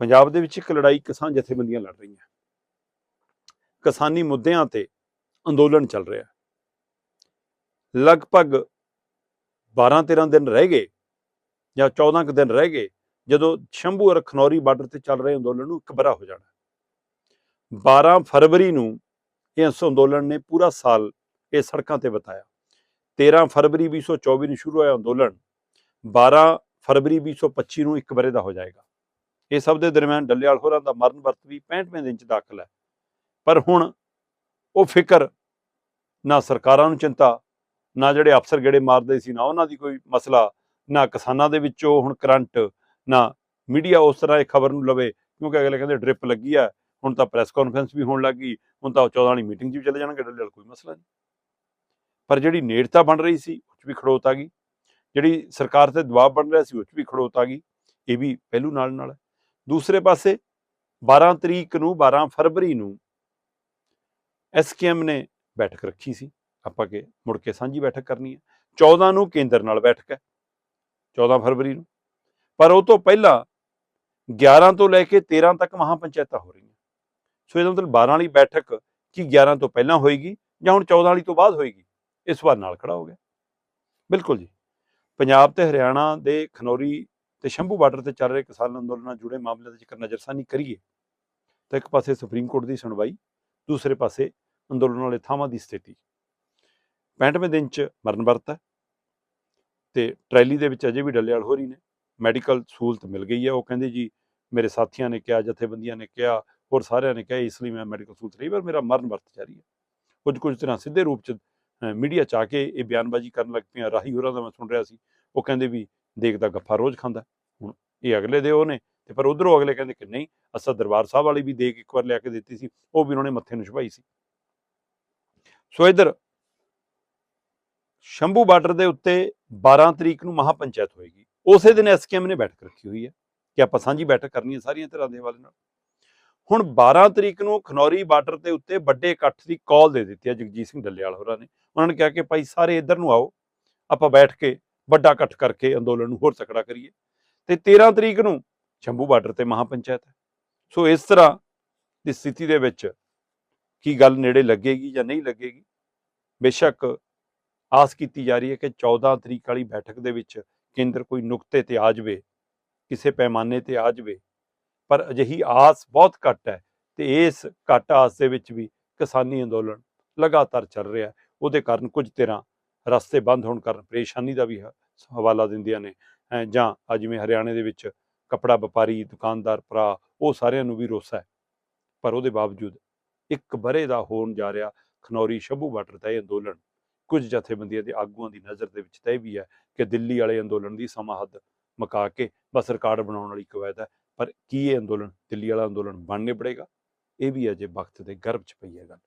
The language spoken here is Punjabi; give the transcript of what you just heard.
ਪੰਜਾਬ ਦੇ ਵਿੱਚ ਇੱਕ ਲੜਾਈ ਕਿਸਾਨ ਜਥੇਬੰਦੀਆਂ ਲੜ ਰਹੀਆਂ। ਕਿਸਾਨੀ ਮੁੱਦਿਆਂ ਤੇ ਅੰਦੋਲਨ ਚੱਲ ਰਿਹਾ। ਲਗਭਗ 12-13 ਦਿਨ ਰਹਿ ਗਏ ਜਾਂ 14 ਕੁ ਦਿਨ ਰਹਿ ਗਏ ਜਦੋਂ ਸ਼ੰਭੂ ਔਰ ਖਨੌਰੀ ਬਾਰਡਰ ਤੇ ਚੱਲ ਰਹੇ ਅੰਦੋਲਨ ਨੂੰ ਇੱਕ ਬਰਾ ਹੋ ਜਾਣਾ। 12 ਫਰਵਰੀ ਨੂੰ ਇਸ ਅੰਦੋਲਨ ਨੇ ਪੂਰਾ ਸਾਲ ਇਹ ਸੜਕਾਂ ਤੇ ਬਿਤਾਇਆ। 13 ਫਰਵਰੀ 2024 ਨੂੰ ਸ਼ੁਰੂ ਹੋਇਆ ਅੰਦੋਲਨ। 12 ਫਰਵਰੀ 2025 ਨੂੰ ਇੱਕ ਬਰੇ ਦਾ ਹੋ ਜਾਏਗਾ। ਇਹ ਸਭ ਦੇ ਦਰਮਿਆਨ ਡੱਲੇਵਾਲ ਹੋਰਾਂ ਦਾ ਮਰਨ ਵਰਤ ਵੀ 65ਵੇਂ ਦਿਨ ਚ ਦਾਖਲ ਹੈ। ਪਰ ਹੁਣ ਉਹ ਫਿਕਰ ਨਾ ਸਰਕਾਰਾਂ ਨੂੰ ਚਿੰਤਾ, ਨਾ ਜਿਹੜੇ ਅਫਸਰ ਗੇੜੇ ਮਾਰਦੇ ਸੀ, ਨਾ ਉਹਨਾਂ ਦੀ ਕੋਈ ਮਸਲਾ, ਨਾ ਕਿਸਾਨਾਂ ਦੇ ਵਿੱਚੋਂ ਹੁਣ ਕਰੰਟ, ਨਾ ਮੀਡੀਆ ਉਸ ਤਰ੍ਹਾਂ ਇਹ ਖਬਰ ਨੂੰ ਲਵੇ ਕਿਉਂਕਿ ਅਗਲੇ ਕਹਿੰਦੇ ਡ੍ਰਿਪ ਲੱਗੀ ਆ, ਹੁਣ ਤਾਂ ਪ੍ਰੈਸ ਕਾਨਫਰੰਸ ਵੀ ਹੋਣ ਲੱਗੀ ਹੁਣ ਤਾਂ 14 ਵਾਲੀ ਮੀਟਿੰਗ 'ਚ ਵੀ ਚਲੇ ਜਾਣਗੇ ਡੱਲੇਵਾਲ, ਕੋਈ ਮਸਲਾ ਨਹੀਂ। ਪਰ ਜਿਹੜੀ ਨੇੜਤਾ ਬਣ ਰਹੀ ਸੀ, ਉਹ 'ਚ ਵੀ ਖੜੋਤ ਆ ਗਈ। ਜਿਹੜੀ ਸਰਕਾਰ ਤੇ ਦਬਾਅ ਬਣ ਰਿਹਾ ਸੀ, ਉਹ 'ਚ ਵੀ ਖੜੋਤ ਆ ਗਈ। ਇਹ ਵੀ ਪਹਿਲੂ ਨਾਲ ਨਾਲ ਹੈ। ਦੂਸਰੇ ਪਾਸੇ 12 ਤਰੀਕ ਨੂੰ 12 ਫਰਵਰੀ ਨੂੰ ਐਸਕੇਐਮ ਨੇ ਬੈਠਕ ਰੱਖੀ ਸੀ। ਆਪਾਂ ਕਿ, ਮੁੜ ਕੇ ਸਾਂਝੀ ਬੈਠਕ ਕਰਨੀ ਹੈ। 14 ਨੂੰ ਕੇਂਦਰ ਨਾਲ ਬੈਠਕ ਹੈ 14 ਫਰਵਰੀ ਨੂੰ। ਪਰ ਉਹ ਤੋਂ ਪਹਿਲਾਂ 11 ਤੋਂ ਲੈ ਕੇ 13 ਤੱਕ ਮਹਾ ਪੰਚਾਇਤਾਂ ਹੋ ਰਹੀਆਂ। ਸੋ ਇਹਦਾ ਮਤਲਬ 12 ਵਾਲੀ ਬੈਠਕ ਕੀ 11 ਤੋਂ ਪਹਿਲਾਂ ਹੋਏਗੀ ਜਾਂ ਹੁਣ 14 ਵਾਲੀ ਤੋਂ ਬਾਅਦ ਹੋਏਗੀ? ਇਸ ਵਾਰ ਨਾਲ ਖੜਾ ਹੋ ਗਿਆ। ਬਿਲਕੁਲ ਜੀ। ਪੰਜਾਬ ਤੇ ਹਰਿਆਣਾ ਦੇ ਖਨੌਰੀ ਤੇ ਸ਼ੰਭੂ ਬਾਰਡਰ ਤੇ ਚੱਲ ਰਹੇ ਕਿਸਾਨ ਅੰਦੋਲਨ ਨਾਲ ਜੁੜੇ ਮਾਮਲਿਆਂ ਦੇ ਜ਼ਿਕਰ ਨਜ਼ਰਸਾਨੀ ਕਰੀਏ ਤਾਂ ਇੱਕ ਪਾਸੇ ਸੁਪਰੀਮ ਕੋਰਟ ਦੀ ਸੁਣਵਾਈ, ਦੂਸਰੇ ਪਾਸੇ ਅੰਦੋਲਨ ਵਾਲੇ ਥਾਵਾਂ ਦੀ ਸਥਿਤੀ। 65ਵੇਂ ਦਿਨ ਚ ਮਰਨ ਵਰਤ ਹੈ ਤੇ ਟਰੈਲੀ ਦੇ ਵਿੱਚ ਅਜੇ ਵੀ ਡੱਲੇਵਾਲ ਹੋ ਰਹੀ ਨੇ। ਮੈਡੀਕਲ ਸਹੂਲਤ ਮਿਲ ਗਈ ਹੈ। ਉਹ ਕਹਿੰਦੇ ਜੀ, ਮੇਰੇ ਸਾਥੀਆਂ ਨੇ ਕਿਹਾ, ਜਥੇਬੰਦੀਆਂ ਨੇ ਕਿਹਾ, ਹੋਰ ਸਾਰਿਆਂ ਨੇ ਕਿਹਾ, ਇਸ ਲਈ ਮੈਂ ਮੈਡੀਕਲ ਸਹੂਲਤ ਲਈ, ਪਰ ਮੇਰਾ ਮਰਨ ਵਰਤ ਜਾਰੀ ਹੈ। ਕੁਝ ਕੁਝ ਤਰ੍ਹਾਂ ਸਿੱਧੇ ਰੂਪ ਚ ਮੀਡੀਆ ਚ ਆ ਕੇ ਇਹ ਬਿਆਨਬਾਜ਼ੀ ਕਰਨ ਲੱਗ ਪਈਆਂ। ਰਾਹੀ ਹੋਰਾਂ ਦਾ ਮੈਂ ਸੁਣ ਰਿਹਾ ਸੀ। ਉਹ ਕਹਿੰਦੇ ਵੀ ਦੇਖਦਾ ਗੱਫਾ ਰੋਜ਼ ਖਾਂਦਾ। ਇਹ ਅਗਲੇ ਦੇ ਉਹ ਨੇ ਤੇ ਪਰ ਉਧਰੋਂ ਅਗਲੇ ਕਹਿੰਦੇ ਕਿ ਨਹੀਂ, ਅਸਾ ਦਰਬਾਰ ਸਾਹਿਬ ਵਾਲੀ ਵੀ ਦੇਖ ਇੱਕ ਵਾਰ ਲਿਆ ਕੇ ਦਿੱਤੀ ਸੀ, ਉਹ ਵੀ ਉਹਨਾਂ ਨੇ ਮੱਥੇ ਨੂੰ ਛੁਪਾਈ ਸੀ। ਸੋ ਇਧਰ ਸ਼ੰਭੂ ਬਾਰਡਰ ਦੇ ਉੱਤੇ 12 ਤਰੀਕ ਨੂੰ ਮਹਾ ਪੰਚਾਇਤ ਹੋਏਗੀ। ਉਸੇ ਦਿਨ ਐਸਕੇਐਮ ਨੇ ਬੈਠਕ ਰੱਖੀ ਹੋਈ ਹੈ ਕਿ ਆਪਾਂ ਸਾਂਝੀ ਬੈਠਕ ਕਰਨੀ ਹੈ ਸਾਰੀਆਂ ਧਿਰਾਂ ਦੇ ਹਵਾਲੇ ਨਾਲ। ਹੁਣ 12 ਤਰੀਕ ਨੂੰ ਖਨੌਰੀ ਬਾਰਡਰ ਦੇ ਉੱਤੇ ਵੱਡੇ ਇਕੱਠ ਦੀ ਕਾਲ ਦੇ ਦਿੱਤੀ ਹੈ ਜਗਜੀਤ ਸਿੰਘ ਡੱਲੇਵਾਲ ਹੋਰਾਂ ਨੇ। ਉਹਨਾਂ ਨੇ ਕਿਹਾ ਕਿ ਭਾਈ ਸਾਰੇ ਇੱਧਰ ਨੂੰ ਆਓ, ਆਪਾਂ ਬੈਠ ਕੇ ਵੱਡਾ ਇਕੱਠ ਕਰਕੇ ਅੰਦੋਲਨ ਨੂੰ ਹੋਰ ਤਕੜਾ ਕਰੀਏ। ਤੇ 13 ਤਰੀਕ ਨੂੰ ਸ਼ੰਭੂ ਬਾਰਡਰ ਤੇ ਮਹਾ ਪੰਚਾਇਤ ਹੈ। ਸੋ ਇਸ ਤਰ੍ਹਾਂ ਦੀ ਸਥਿਤੀ ਦੇ ਵਿੱਚ ਕੀ ਗੱਲ ਨੇੜੇ ਲੱਗੇਗੀ ਜਾਂ ਨਹੀਂ ਲੱਗੇਗੀ, ਬੇਸ਼ੱਕ ਆਸ ਕੀਤੀ ਜਾ ਰਹੀ ਹੈ ਕਿ 14 ਤਰੀਕ ਵਾਲੀ ਬੈਠਕ ਦੇ ਵਿੱਚ ਕੇਂਦਰ ਕੋਈ ਨੁਕਤੇ ਤੇ ਆ ਜਾਵੇ, ਕਿਸੇ ਪੈਮਾਨੇ ਤੇ ਆ ਜਾਵੇ, ਪਰ ਅਜਿਹੀ ਆਸ ਬਹੁਤ ਘੱਟ ਹੈ ਤੇ ਇਸ ਘੱਟ ਆਸ ਦੇ ਵਿੱਚ ਵੀ ਕਿਸਾਨੀ ਅੰਦੋਲਨ ਲਗਾਤਾਰ ਚੱਲ ਰਿਹਾ ਹੈ। ਉਹਦੇ ਕਾਰਨ ਕੁਝ ਤਰ੍ਹਾਂ ਰਸਤੇ ਬੰਦ ਹੋਣ ਕਾਰਨ ਪਰੇਸ਼ਾਨੀ ਦਾ ਵੀ ਹਵਾਲਾ ਦਿੰਦੀਆਂ ਨੇ। ਜਾਂ ਜਿਵੇਂ ਹਰਿਆਣੇ ਦੇ ਵਿੱਚ ਕਪੜਾ ਵਪਾਰੀ, ਦੁਕਾਨਦਾਰ, ਭਰਾ, ਉਹ ਸਾਰਿਆਂ ਨੂੰ ਵੀ ਰੋਸਾ ਹੈ। ਪਰ ਉਹਦੇ ਬਾਵਜੂਦ ਇੱਕ ਬਰੇ ਦਾ ਹੋਣ ਜਾ ਰਿਹਾ ਖਨੌਰੀ ਸ਼ੰਭੂ ਬਾਰਡਰ ਦਾ ਇਹ ਅੰਦੋਲਨ, ਕੁਝ ਜਥੇਬੰਦੀਆਂ ਦੇ ਆਗੂਆਂ ਦੀ ਨਜ਼ਰ ਦੇ ਵਿੱਚ ਤਾਂ ਇਹ ਵੀ ਹੈ ਕਿ ਦਿੱਲੀ ਵਾਲੇ ਅੰਦੋਲਨ ਦੀ ਸਮਾਂ ਹੱਦ ਮੁਕਾ ਕੇ ਬਸ ਰਿਕਾਰਡ ਬਣਾਉਣ ਵਾਲੀ ਕਵਾਇਦ ਹੈ। ਪਰ ਕੀ ਇਹ ਅੰਦੋਲਨ, ਦਿੱਲੀ ਵਾਲਾ ਅੰਦੋਲਨ ਬਣ ਨਿਬੜੇਗਾ ਇਹ ਵੀ ਅਜੇ ਵਕਤ ਦੇ ਗਰਭ ਚ ਪਈ ਹੈ ਗੱਲ।